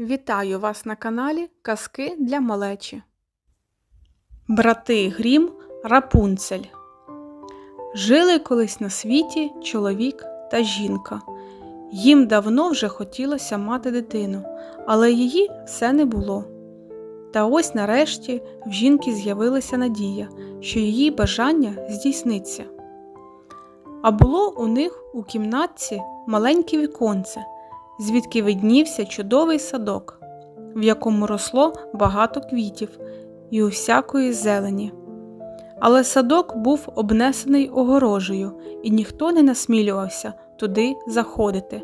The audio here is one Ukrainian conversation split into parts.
Вітаю вас на каналі Казки для малечі. Брати Грім Рапунцель. Жили колись на світі чоловік та жінка. Їм давно вже хотілося мати дитину, але її все не було. Та ось нарешті в жінки з'явилася надія, що її бажання здійсниться. А було у них у кімнатці маленьке віконце, звідки виднівся чудовий садок, в якому росло багато квітів і усякої зелені. Але садок був обнесений огорожею, і ніхто не насмілювався туди заходити,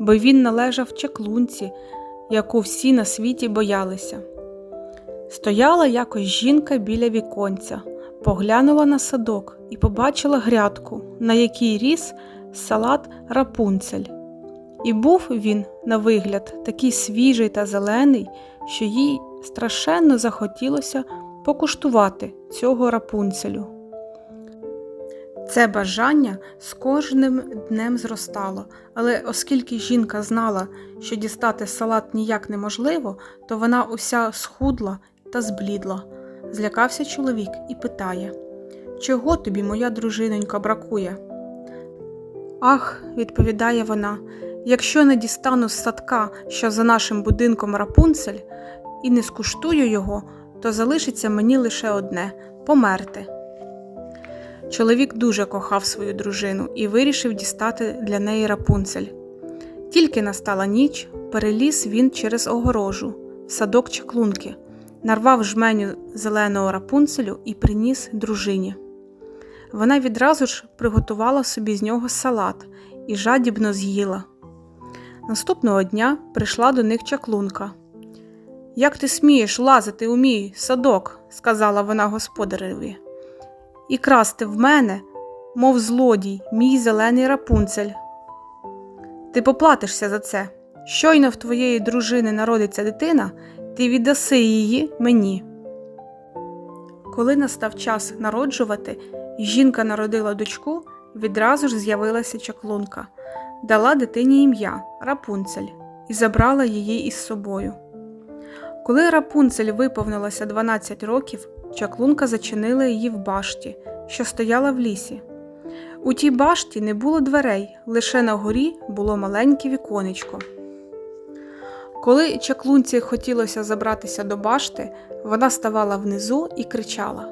бо він належав чаклунці, яку всі на світі боялися. Стояла якось жінка біля віконця, поглянула на садок і побачила грядку, на якій ріс салат рапунцель. І був він, на вигляд, такий свіжий та зелений, що їй страшенно захотілося покуштувати цього рапунцелю. Це бажання з кожним днем зростало, але оскільки жінка знала, що дістати салат ніяк неможливо, то вона уся схудла та зблідла. Злякався чоловік і питає Чого тобі, моя дружинонька, бракує? Ах, відповідає вона, якщо не дістану з садка, що за нашим будинком рапунцель, і не скуштую його, то залишиться мені лише одне померти. Чоловік дуже кохав свою дружину і вирішив дістати для неї рапунцель. Тільки настала ніч, переліз він через огорожу, садок чаклунки, нарвав жменю зеленого рапунцелю і приніс дружині. Вона відразу ж приготувала собі з нього салат і жадібно з'їла. Наступного дня прийшла до них чаклунка. Як ти смієш лазити у мій садок, сказала вона господареві, і красти в мене, мов злодій, мій зелений рапунцель. Ти поплатишся за це. Щойно в твоєї дружини народиться дитина, ти віддаси її мені. Коли настав час народжувати, жінка народила дочку, відразу ж з'явилася чаклунка, дала дитині ім'я Рапунцель і забрала її із собою. Коли Рапунцель виповнилося 12 років, чаклунка зачинила її в башті, що стояла в лісі. У тій башті не було дверей, лише на горі було маленьке віконечко. Коли чаклунці хотілося забратися до башти, вона ставала внизу і кричала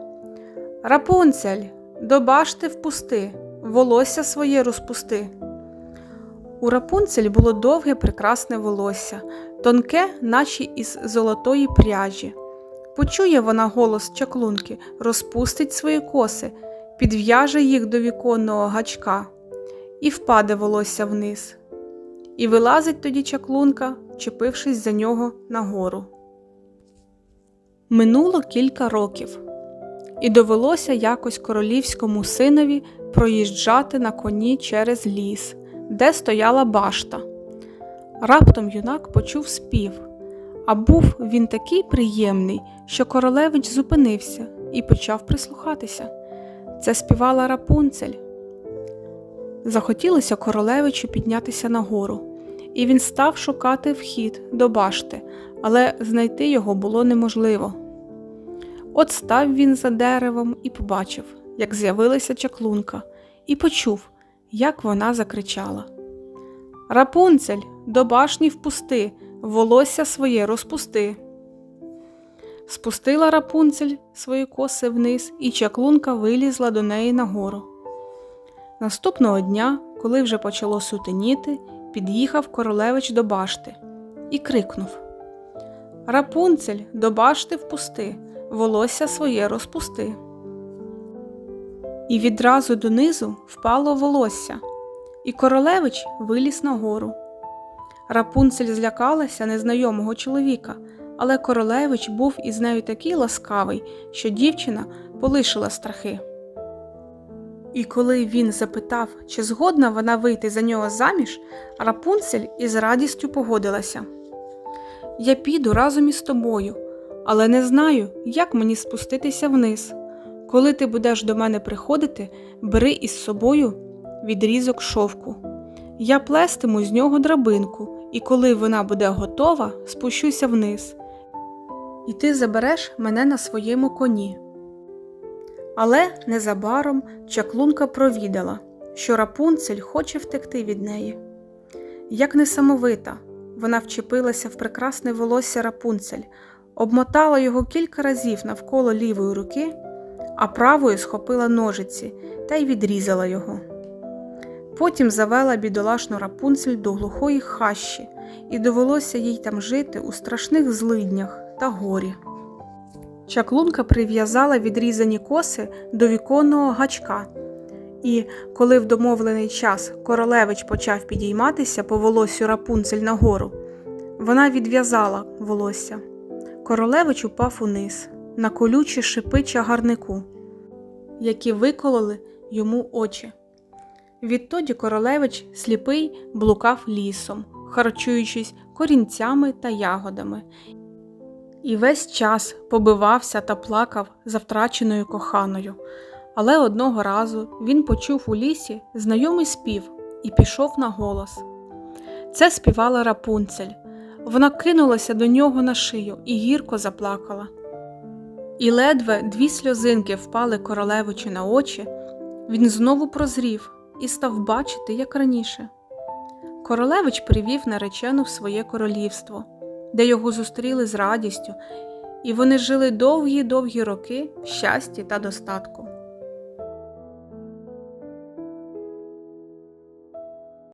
Рапунцель, до башти впусти, волосся своє розпусти. У Рапунцель було довге прекрасне волосся, тонке, наче із золотої пряжі. Почує вона голос чаклунки, розпустить свої коси, підв'яже їх до віконного гачка, і впаде волосся вниз. І вилазить тоді чаклунка, чепившись за нього нагору. Минуло кілька років, і довелося якось королівському синові проїжджати на коні через ліс, де стояла башта. Раптом юнак почув спів, а був він такий приємний, що королевич зупинився і почав прислухатися. Це співала рапунцель. Захотілося королевичу піднятися нагору, і він став шукати вхід до башти, але знайти його було неможливо. От став він за деревом і побачив, як з'явилася чаклунка, і почув, як вона закричала Рапунцель, до башні впусти, волосся своє розпусти. Спустила рапунцель свої коси вниз, і чаклунка вилізла до неї нагору. Наступного дня, коли вже почало сутеніти, під'їхав королевич до башти і крикнув Рапунцель, до башти впусти, волосся своє розпусти. І відразу донизу впало волосся, і королевич виліз нагору. Рапунцель злякалася незнайомого чоловіка, але королевич був із нею такий ласкавий, що дівчина полишила страхи. І коли він запитав, чи згодна вона вийти за нього заміж, Рапунцель із радістю погодилася. Я піду разом із тобою, але не знаю, як мені спуститися вниз. Коли ти будеш до мене приходити, бери із собою відрізок шовку. Я плестиму з нього драбинку і коли вона буде готова, спущуся вниз, і ти забереш мене на своєму коні. Але незабаром чаклунка провідала, що Рапунцель хоче втекти від неї. Як несамовита, вона вчепилася в прекрасне волосся Рапунцель, обмотала його кілька разів навколо лівої руки, а правою схопила ножиці та й відрізала його. Потім завела бідолашну Рапунцель до глухої хащі, і довелося їй там жити у страшних злиднях та горі. Чаклунка прив'язала відрізані коси до віконного гачка, і коли в домовлений час королевич почав підійматися по волоссю Рапунцель нагору, вона відв'язала волосся. Королевич упав униз на колючі шипи чагарнику, які викололи йому очі. Відтоді королевич сліпий блукав лісом, харчуючись корінцями та ягодами, і весь час побивався та плакав за втраченою коханою. Але одного разу він почув у лісі знайомий спів і пішов на голос. Це співала Рапунцель. Вона кинулася до нього на шию і гірко заплакала. І ледве дві сльозинки впали королевичу на очі, він знову прозрів і став бачити, як раніше. Королевич привів наречену в своє королівство, де його зустріли з радістю, і вони жили довгі довгі роки в щасті та достатку.